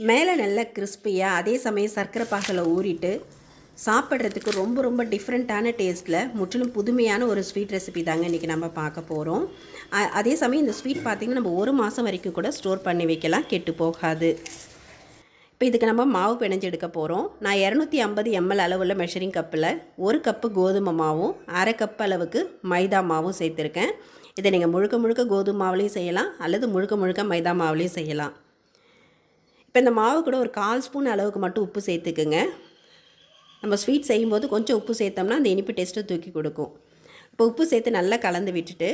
மேலே நல்ல கிறிஸ்பியாக அதே சமயம் சர்க்கரை பாகில் ஊறிட்டு சாப்பிட்றதுக்கு ரொம்ப ரொம்ப டிஃப்ரெண்ட்டான டேஸ்ட்டில் முற்றிலும் புதுமையான ஒரு ஸ்வீட் ரெசிபி தாங்க இன்றைக்கி நம்ம பார்க்க போகிறோம் அதே சமயம் இந்த ஸ்வீட் பார்த்திங்கன்னா நம்ம ஒரு மாதம் வரைக்கும் கூட ஸ்டோர் பண்ணி வைக்கலாம் கெட்டு போகாது. இப்போ இதுக்கு நம்ம மாவு பிணைஞ்சு எடுக்க போகிறோம் நான் இரநூத்தி ஐம்பது எம்எல் அளவுள்ள மெஷரிங் கப்பில் ஒரு கப்பு கோதுமை மாவும் அரை கப் அளவுக்கு மைதா மாவும் சேர்த்துருக்கேன். இதை நீங்கள் முழுக்க முழுக்க கோதுமை மாவுலேயும் செய்யலாம் அல்லது முழுக்க முழுக்க மைதா மாவுலேயும் செய்யலாம். இப்போ இந்த மாவு கூட ஒரு கால் ஸ்பூன் அளவுக்கு மட்டும் உப்பு சேர்த்துக்குங்க. நம்ம ஸ்வீட் செய்யும்போது கொஞ்சம் உப்பு சேர்த்தோம்னா அந்த இனிப்பு டேஸ்ட்டை தூக்கி கொடுக்கும். இப்போ உப்பு சேர்த்து நல்லா கலந்து விட்டுட்டு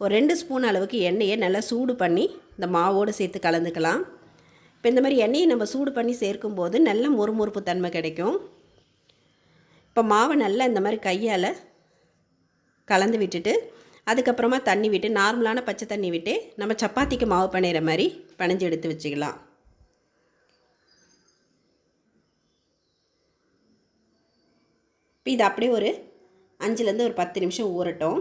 ஒரு ரெண்டு ஸ்பூன் அளவுக்கு எண்ணெயை நல்லா சூடு பண்ணி இந்த மாவோடு சேர்த்து கலந்துக்கலாம். இப்போ இந்த மாதிரி எண்ணெயை நம்ம சூடு பண்ணி சேர்க்கும்போது நல்ல மொறுமொறுப்பு தன்மை கிடைக்கும். இப்போ மாவை நல்லா இந்த மாதிரி கையால் கலந்து விட்டுட்டு அதுக்கப்புறமா தண்ணி விட்டு நார்மலான பச்சை தண்ணி விட்டு நம்ம சப்பாத்திக்கு மாவு பண்ணிடுற மாதிரி பிணைஞ்சு எடுத்து வச்சுக்கலாம். இப்போ இது அப்படியே ஒரு அஞ்சுலேருந்து ஒரு பத்து நிமிஷம் ஊறட்டும்.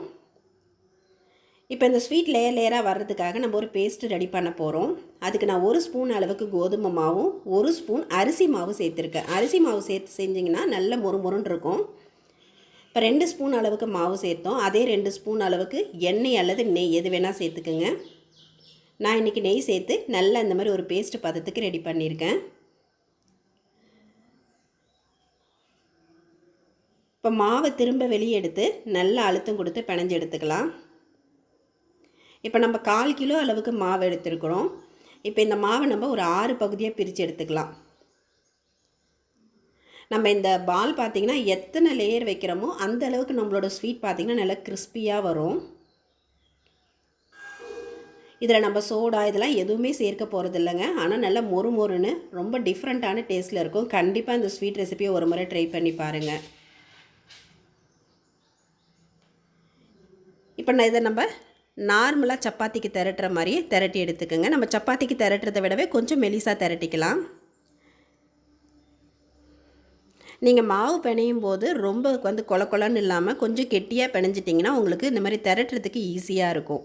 இப்போ இந்த ஸ்வீட் லேயர் லேயராக வர்றதுக்காக நம்ம ஒரு பேஸ்ட்டு ரெடி பண்ண போகிறோம் அதுக்கு நான் ஒரு ஸ்பூன் அளவுக்கு கோதுமை மாவும் ஒரு ஸ்பூன் அரிசி மாவு சேர்த்துருக்கேன். அரிசி மாவு சேர்த்து செஞ்சிங்கன்னா நல்ல மொறுமொறுன்னு இருக்கும். இப்போ ரெண்டு ஸ்பூன் அளவுக்கு மாவு சேர்த்தோம். அதே ரெண்டு ஸ்பூன் அளவுக்கு எண்ணெய் அல்லது நெய் எது வேணால் சேர்த்துக்குங்க. நான் இன்றைக்கி நெய் சேர்த்து நல்லா இந்த மாதிரி ஒரு பேஸ்ட்டு பதத்துக்கு ரெடி பண்ணியிருக்கேன். இப்போ மாவை திரும்ப வெளியே எடுத்து நல்லா அழுத்தம் கொடுத்து பிணைஞ்சு எடுத்துக்கலாம். இப்போ நம்ம கால் கிலோ அளவுக்கு மாவு எடுத்துருக்குறோம். இப்போ இந்த மாவை நம்ம ஒரு ஆறு பகுதியாக பிரித்து எடுத்துக்கலாம். நம்ம இந்த பால் பார்த்திங்கன்னா எத்தனை லேயர் வைக்கிறோமோ அந்த அளவுக்கு நம்மளோட ஸ்வீட் பார்த்திங்கன்னா நல்லா கிறிஸ்பியாக வரும். இதில் நம்ம சோடா இதெல்லாம் எதுவுமே சேர்க்க போகிறது இல்லைங்க. ஆனால் நல்லா மொறு மொறுன்னு ரொம்ப டிஃப்ரெண்ட்டான டேஸ்ட்டில் இருக்கும். கண்டிப்பாக இந்த ஸ்வீட் ரெசிபியை ஒரு முறை ட்ரை பண்ணி பாருங்கள் இப்போ நான் இதை நம்ம நார்மலாக சப்பாத்திக்கு திரட்டுற மாதிரியே திரட்டி எடுத்துக்கோங்க. நம்ம சப்பாத்திக்கு திரட்டுறதை விடவே கொஞ்சம் மெலிசாக திரட்டிக்கலாம். நீங்கள் மாவு பிணையும் போது ரொம்ப வந்து கொல கொலன்னு இல்லாமல் கொஞ்சம் கெட்டியாக பிணைஞ்சிட்டிங்கன்னா உங்களுக்கு இந்த மாதிரி திரட்டுறதுக்கு ஈஸியாக இருக்கும்.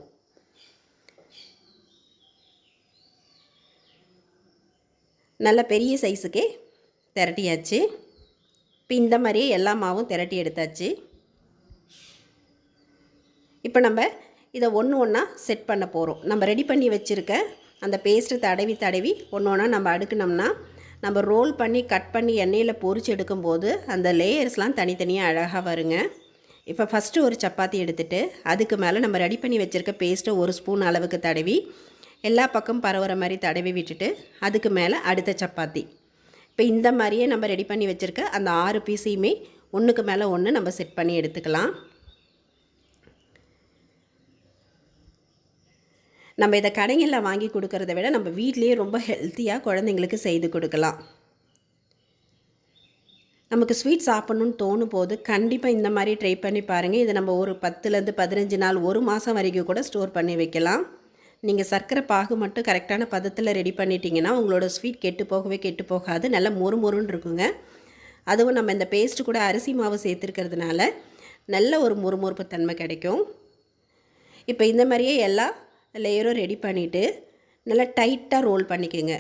நல்ல பெரிய சைஸுக்கே திரட்டியாச்சு. இப்போ இந்த மாதிரியே எல்லா மாவும் திரட்டி எடுத்தாச்சு. இப்போ நம்ம இதை ஒன்று ஒன்றா செட் பண்ண போகிறோம். நம்ம ரெடி பண்ணி வச்சுருக்க அந்த பேஸ்ட்டு தடவி தடவி ஒன்று ஒன்றா நம்ம அடுக்குனோம்னா நம்ம ரோல் பண்ணி கட் பண்ணி எண்ணெயில் பொறிச்சு எடுக்கும்போது அந்த லேயர்ஸ்லாம் தனித்தனியாக அழகாக வருங்க. இப்போ ஃபஸ்ட்டு ஒரு சப்பாத்தி எடுத்துட்டு அதுக்கு மேலே நம்ம ரெடி பண்ணி வச்சுருக்க பேஸ்ட்டை ஒரு ஸ்பூன் அளவுக்கு தடவி எல்லா பக்கம் பரவுற மாதிரி தடவி விட்டுட்டு அதுக்கு மேலே அடுத்த சப்பாத்தி. இப்போ இந்த மாதிரியே நம்ம ரெடி பண்ணி வச்சுருக்க அந்த ஆறு பீஸையுமே ஒன்றுக்கு மேலே ஒன்று நம்ம செட் பண்ணி எடுத்துக்கலாம். நம்ம இதை கடைகளில் வாங்கி கொடுக்கறத விட நம்ம வீட்லேயே ரொம்ப ஹெல்த்தியாக குழந்தைங்களுக்கு செய்து கொடுக்கலாம். நமக்கு ஸ்வீட் சாப்பிட்ணுன்னு தோணும் போது கண்டிப்பாக இந்த மாதிரி ட்ரை பண்ணி பாருங்கள் இதை நம்ம ஒரு பத்துலேருந்து பதினஞ்சு நாள் ஒரு மாதம் வரைக்கும் கூட ஸ்டோர் பண்ணி வைக்கலாம். நீங்கள் சர்க்கரை பாகு மட்டும் கரெக்டான பதத்தில் ரெடி பண்ணிட்டீங்கன்னா உங்களோட ஸ்வீட் கெட்டு போகவே கெட்டு போகாது. நல்லா மொறு மொறுன்னு இருக்குங்க. அதுவும் நம்ம இந்த பேஸ்ட்டு கூட அரிசி மாவு சேர்த்துருக்கிறதுனால நல்ல ஒரு முறுமுறுப்பு தன்மை கிடைக்கும். இப்போ இந்த மாதிரியே எல்லா லேயரும் ரெடி பண்ணிவிட்டு நல்லா டைட்டாக ரோல் பண்ணிக்கோங்க.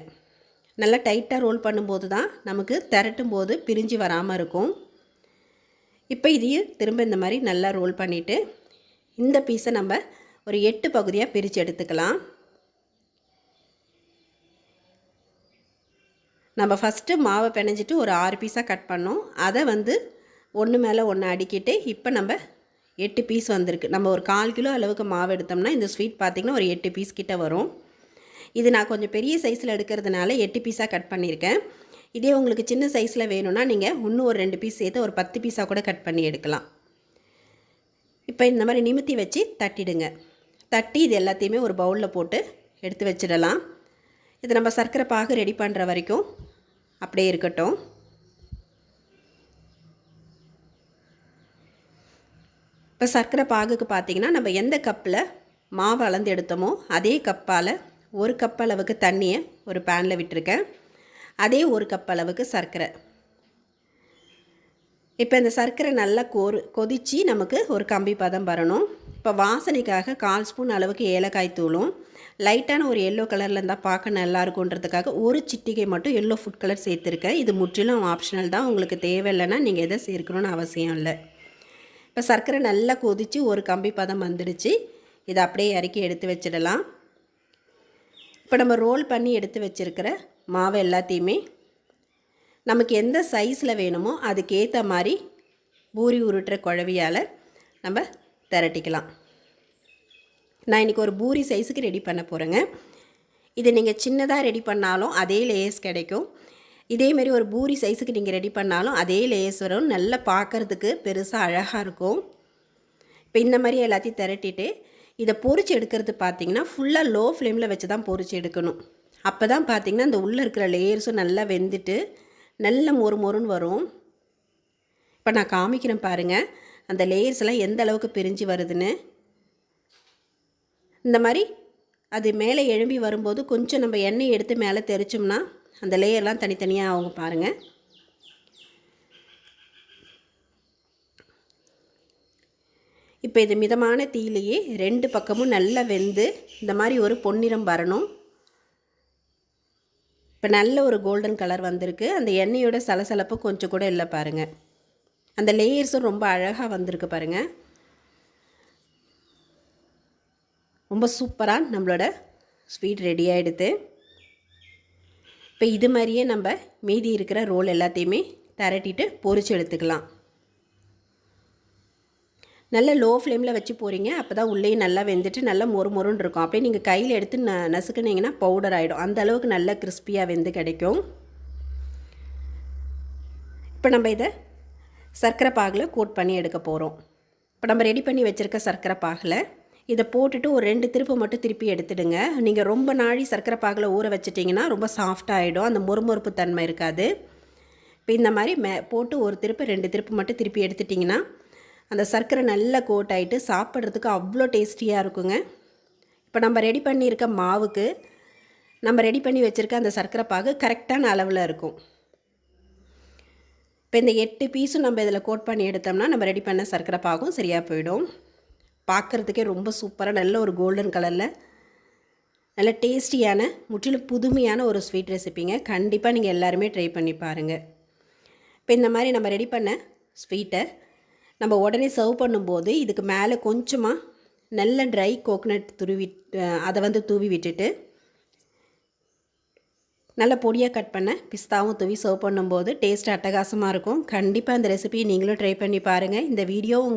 நல்லா டைட்டாக ரோல் பண்ணும்போது தான் நமக்கு திரட்டும் போது பிரிஞ்சு வராமல் இருக்கும். இப்போ இதையும் திரும்ப இந்த மாதிரி நல்லா ரோல் பண்ணிவிட்டு இந்த பீஸை நம்ம ஒரு எட்டு பகுதியாக பிரித்து எடுத்துக்கலாம். நம்ம ஃபஸ்ட்டு மாவை பிணைஞ்சிட்டு ஒரு ஆறு பீஸாக கட் பண்ணோம். அதை வந்து ஒன்று மேலே ஒன்று அடுக்கிட்டு இப்போ நம்ம எட்டு பீஸ் வந்திருக்கு. நம்ம ஒரு கால் கிலோ அளவுக்கு மாவு எடுத்தோம்னா இந்த ஸ்வீட் பார்த்திங்கன்னா ஒரு எட்டு பீஸ் கிட்டே வரும். இது நான் கொஞ்சம் பெரிய சைஸில் எடுக்கிறதுனால எட்டு பீஸாக கட் பண்ணியிருக்கேன் இதே உங்களுக்கு சின்ன சைஸில் வேணும்னா நீங்கள் இன்னும் ஒரு ரெண்டு பீஸ் சேர்த்து ஒரு பத்து பீஸாக கூட கட் பண்ணி எடுக்கலாம். இப்போ இந்த மாதிரி நிமித்தி வச்சு தட்டிடுங்க. தட்டி இது எல்லாத்தையுமே ஒரு பவுலில் போட்டு எடுத்து வச்சிடலாம். இது நம்ம சர்க்கரை பாகு ரெடி பண்ணுற வரைக்கும் அப்படியே இருக்கட்டும். இப்போ சர்க்கரை பாகுக்கு பார்த்தீங்கன்னா நம்ம எந்த கப்பில் மாவு அளந்து எடுத்தோமோ அதே கப்பால் ஒரு கப் அளவுக்கு தண்ணியை ஒரு பேனில் விட்டுருக்கேன். அதே ஒரு கப் அளவுக்கு சர்க்கரை. இப்போ இந்த சர்க்கரை நல்லா கோரு கொதித்து நமக்கு ஒரு கம்பி பதம் வரணும். இப்போ வாசனைக்காக கால் ஸ்பூன் அளவுக்கு ஏலக்காய் தூளும். லைட்டான ஒரு எல்லோ கலரில் இருந்தால் பார்க்க நல்லா இருக்குன்றதுக்காக ஒரு சிட்டிகை மட்டும் எல்லோ ஃபுட் கலர் சேர்த்துருக்கேன். இது முற்றிலும் ஆப்ஷனல் தான். உங்களுக்கு தேவையில்லைன்னா நீங்கள் எதை சேர்க்கணும்னு அவசியம் இல்லை. இப்போ சர்க்கரை நல்லா கொதித்து ஒரு கம்பி பதம் வந்துடுச்சு. இதை அப்படியே இறக்கி எடுத்து வச்சிடலாம். இப்போ நம்ம ரோல் பண்ணி எடுத்து வச்சுருக்கிற மாவு எல்லாத்தையுமே நமக்கு எந்த சைஸில் வேணுமோ அதுக்கேற்ற மாதிரி பூரி உருட்டுற குழவியால் நம்ம திரட்டிக்கலாம். நான் இன்றைக்கி ஒரு பூரி சைஸுக்கு ரெடி பண்ண போகிறேங்க இது நீங்கள் சின்னதாக ரெடி பண்ணாலும் அதே லேயர்ஸ் கிடைக்கும். இதேமாரி ஒரு பூரி சைஸுக்கு நீங்கள் ரெடி பண்ணாலும் அதே லேயர்ஸ் வரும் நல்லா பார்க்குறதுக்கு பெருசாக அழகாக இருக்கும். இப்போ இந்த மாதிரி எல்லாத்தையும் திரட்டிட்டு இதை பொறிச்சு எடுக்கிறது பார்த்திங்கன்னா ஃபுல்லாக லோ ஃப்ளேமில் வச்சு தான் பொறிச்சு எடுக்கணும். அப்போ தான் பார்த்திங்கன்னா அந்த உள்ளே இருக்கிற லேயர்ஸும் நல்லா வெந்துட்டு நல்ல மொறு மொறுன்னு வரும். இப்போ நான் காமிக்கிறேன் பாருங்கள் அந்த லேயர்ஸ் எல்லாம் எந்த அளவுக்கு பிரிஞ்சு வருதுன்னு. இந்த மாதிரி அது மேலே எழும்பி வரும்போது கொஞ்சம் நம்ம எண்ணெய் எடுத்து மேலே தெரிச்சோம்னா அந்த லேயர்லாம் தனித்தனியாக ஆகும் பாருங்கள் இப்போ இது மிதமான தீயிலேயே ரெண்டு பக்கமும் நல்லா வெந்து இந்த மாதிரி ஒரு பொன்னிறம் வரணும். இப்போ நல்ல ஒரு கோல்டன் கலர் வந்திருக்கு. அந்த எண்ணெயோட சலசலப்பு கொஞ்சம் கூட இல்லை பாருங்கள் அந்த லேயர்ஸும் ரொம்ப அழகாக வந்திருக்கு பாருங்கள் ரொம்ப சூப்பராக நம்மளோட ஸ்வீட் ரெடி ஆகிடுது இப்போ இது மாதிரியே நம்ம மீதி இருக்கிற ரோல் எல்லாத்தையுமே திரட்டிட்டு பொறிச்சு எடுத்துக்கலாம். நல்ல லோ ஃப்ளேமில் வச்சு போகிறீங்க அப்போ தான் உள்ளேயும் நல்லா வெந்துட்டு நல்லா மொறு மொறுன்னு இருக்கும். அப்படியே நீங்கள் கையில் எடுத்து ந நசுக்குனீங்கன்னா பவுடர் ஆகிடும் அந்த அளவுக்கு நல்லா கிறிஸ்பியாக வெந்து கிடைக்கும். இப்போ நம்ம இதை சர்க்கரை பாகில் கோட் பண்ணி எடுக்க போகிறோம் இப்போ நம்ம ரெடி பண்ணி வச்சுருக்க சர்க்கரை பாகில் இதை போட்டுட்டு ஒரு ரெண்டு திருப்பு மட்டும் திருப்பி எடுத்துடுங்க. நீங்கள் ரொம்ப நாழி சர்க்கரை பாகில் ஊற வச்சிட்டிங்கன்னா ரொம்ப சாஃப்டாகிடும் அந்த மொறுமொறுப்பு தன்மை இருக்காது. இப்போ இந்த மாதிரி மே போட்டு ஒரு திருப்பு ரெண்டு திருப்பு மட்டும் திருப்பி எடுத்துட்டிங்கன்னா அந்த சர்க்கரை நல்லா கோட் ஆகிட்டு சாப்பிட்றதுக்கு அவ்வளோ டேஸ்டியாக இருக்குங்க. இப்போ நம்ம ரெடி பண்ணியிருக்க மாவுக்கு நம்ம ரெடி பண்ணி வச்சுருக்க அந்த சர்க்கரை பாகு கரெக்டான அளவில் இருக்கும். இப்போ இந்த எட்டு பீஸும் நம்ம இதில் கோட் பண்ணி எடுத்தோம்னா நம்ம ரெடி பண்ண சர்க்கரை பாகும் சரியாக போயிடும். பார்க்குறதுக்கே ரொம்ப சூப்பராக நல்ல ஒரு கோல்டன் கலரில் நல்ல டேஸ்டியான முற்றிலும் புதுமையான ஒரு ஸ்வீட் ரெசிப்பிங்க கண்டிப்பாக நீங்கள் எல்லாருமே ட்ரை பண்ணி பாருங்கள் இப்போ இந்த மாதிரி நம்ம ரெடி பண்ண ஸ்வீட்டை நம்ம உடனே சர்வ் பண்ணும்போது இதுக்கு மேலே கொஞ்சமாக நல்ல ட்ரை கோகனட் துருவி அதை வந்து தூவி விட்டுட்டு நல்ல பொடியாக கட் பண்ண பிஸ்தாவும் தூவி சர்வ் பண்ணும்போது டேஸ்ட் அட்டகாசமாக இருக்கும். கண்டிப்பாக அந்த ரெசிபியை நீங்களும் ட்ரை பண்ணி பாருங்கள் இந்த வீடியோ உங்களுக்கு